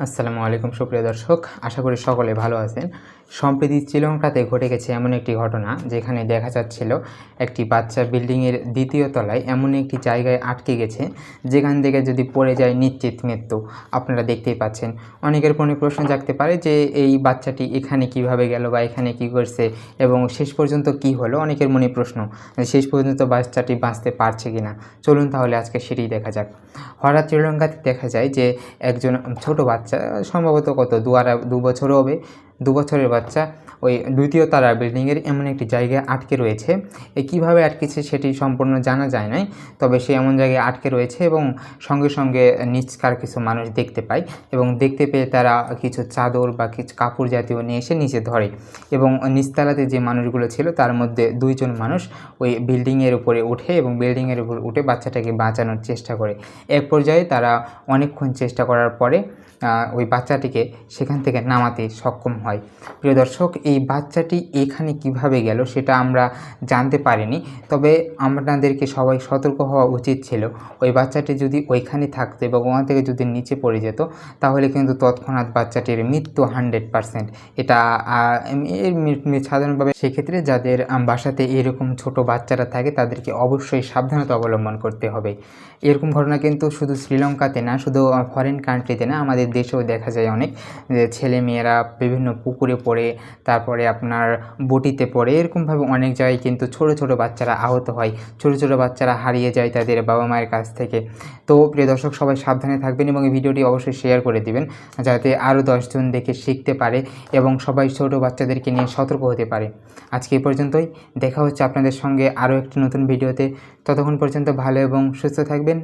আসসালামু আলাইকুম, সুপ্রিয় দর্শক। আশা করি সকলে ভালো আছেন। সম্প্রতি শ্রীলঙ্কাতে ঘটে গেছে এমন একটি ঘটনা, যেখানে দেখা যাচ্ছিল একটি বাচ্চা বিল্ডিংয়ের দ্বিতীয় তলায় এমন একটি জায়গায় আটকে গেছে, যেখান থেকে যদি পড়ে যায় নিশ্চিত মৃত্যু। আপনারা দেখতেই পাচ্ছেন। অনেকের মনে প্রশ্ন জাগতে পারে যে এই বাচ্চাটি এখানে কীভাবে গেল বা এখানে কি করছে এবং শেষ পর্যন্ত কি হলো? অনেকের মনে প্রশ্ন শেষ পর্যন্ত বাচ্চাটি বাঁচতে পারছে কি না চলুন তাহলে আজকে সেটাই দেখা যাক। হঠাৎ শ্রীলঙ্কাতে দেখা যায় যে একজন ছোট বাচ্চা সম্ভবত কত দু আড়াই দু বছর হবে। দু বছরের বাচ্চা। ওই দ্বিতীয় তারা বিল্ডিংয়ের এমন একটি জায়গায় আটকে রয়েছে। এ কীভাবে আটকেছে সেটি সম্পূর্ণ জানা যায় নাই, তবে সে এমন জায়গায় আটকে রয়েছে এবং সঙ্গে সঙ্গে নিচকার কিছু মানুষ দেখতে পায় এবং দেখতে পেয়ে তারা কিছু চাদর বা কিছু কাপড় জাতীয় নিয়ে এসে নিচে ধরে এবং নিচতলাতে যে মানুষগুলো ছিল তার মধ্যে দুইজন মানুষ ওই বিল্ডিংয়ের উপরে উঠে এবং বিল্ডিংয়ের উপর উঠে বাচ্চাটাকে বাঁচানোর চেষ্টা করে। এক পর্যায়ে তারা অনেকক্ষণ চেষ্টা করার পরে ওই বাচ্চাটিকে সেখান থেকে নামাতে সক্ষম হয়। প্রিয় দর্শক, এই বাচ্চাটি এখানে কীভাবে গেল সেটা আমরা জানতে পারিনি। তবে আপনাদেরকে সবাই সতর্ক হওয়া উচিত ছিল, ওই বাচ্চাটি যদি ওইখানে থাকতো এবং ওখান থেকে যদি নিচে পড়ে যেত, তাহলে কিন্তু তৎক্ষণাৎ বাচ্চাটির মৃত্যু হান্ড্রেড পারসেন্ট। এটা সাধারণভাবে সেক্ষেত্রে যাদের বাসাতে এরকম ছোট বাচ্চারা থাকে, তাদেরকে অবশ্যই সাবধানতা অবলম্বন করতে হবে। এরকম ঘটনা কিন্তু শুধু শ্রীলঙ্কাতে না, শুধু ফরেন কান্ট্রিতে না, আমাদের দেশেও দেখা যায় অনেক। যে ছেলে মেয়েরা বিভিন্ন পুকুরে পড়ে, তারপরে আপনার বটিতে পড়ে, এরকমভাবে অনেক জায়গায় কিন্তু ছোট ছোট বাচ্চারা আহত হয়। ছোট ছোট বাচ্চারা হারিয়ে যায় তাদের বাবা মায়ের কাছ থেকে। তো প্রিয় দর্শক, সবাই সাবধানে থাকবেন এবং এই ভিডিওটি অবশ্যই শেয়ার করে দিবেন, যাতে আরও দশজন দেখে শিখতে পারে এবং সবাই ছোট বাচ্চাদেরকে নিয়ে সতর্ক হতে পারে। আজকে এই পর্যন্তই। দেখা হচ্ছে আপনাদের সঙ্গে আরও একটি নতুন ভিডিওতে। ততক্ষণ পর্যন্ত ভালো এবং সুস্থ থাকবেন।